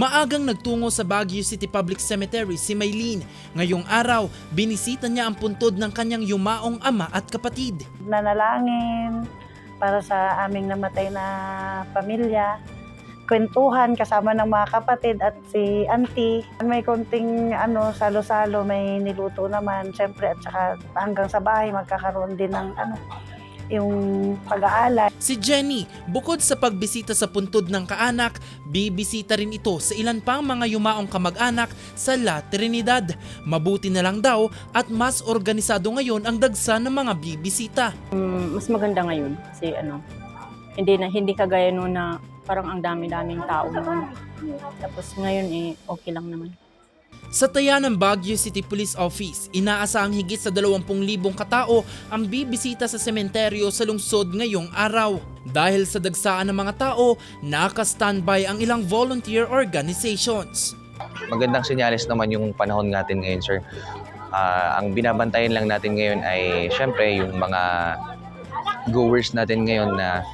Maagang nagtungo sa Baguio City Public Cemetery si Maylene. Ngayong araw, binisita niya ang puntod ng kanyang yumaong ama at kapatid. nanalangin para sa aming namatay na pamilya. Kwentuhan kasama ng mga kapatid at si auntie. May konting ano, salo-salo, may niluto naman. Siyempre, at saka hanggang sa bahay magkakaroon din ng ano, yung pag-aalay. Si Jenny, bukod sa pagbisita sa puntod ng kaanak, bibisita rin ito sa ilan pang mga yumaong kamag-anak sa La Trinidad. Mabuti na lang daw at mas organisado ngayon ang dagsa ng mga bibisita. Mm, mas maganda ngayon kasi ano, hindi na hindi kagaya noon na parang ang dami-daming tao noon. Tapos ngayon eh okay lang naman. Sa taya ng Baguio City Police Office, inaasahang higit sa 20,000 katao ang bibisita sa sementeryo sa lungsod ngayong araw. Dahil sa dagsaan ng mga tao, naka-standby ang ilang volunteer organizations. magandang senyales naman yung panahon natin ngayon, sir. Ah, ang binabantayan lang natin ngayon ay syempre yung mga goers natin ngayon na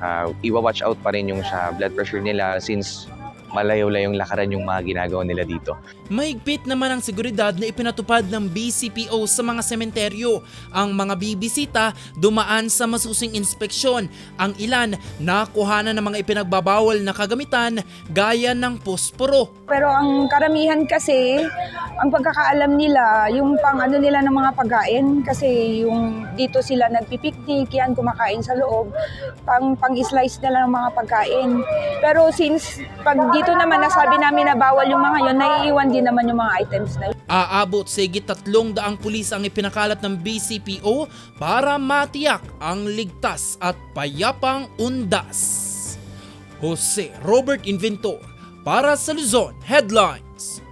uh, iwa-watch out pa rin yung sa blood pressure nila since malayo-layong lakaran yung mga ginagawa nila dito. Mahigpit naman ang seguridad na ipinatupad ng BCPO sa mga sementeryo. Ang mga bibisita dumaan sa masusing inspeksyon. Ang ilan nakuhanan ng mga ipinagbabawal na kagamitan gaya ng posporo. Pero ang karamihan kasi, ang pagkakaalam nila, yung pang ano nila ng mga pagkain, kasi yung dito sila nagpipiknik, yan kumakain sa loob, pang, pang slice nila ng mga pagkain. Pero since pag dito naman nasabi namin na bawal yung mga yun, naiiwan din naman yung mga items na yun. Aabot sa higit tatlong daang pulis ang ipinakalat ng BCPO para matiyak ang ligtas at payapang undas. Jose Robert Inventor para sa Luzon Headlines.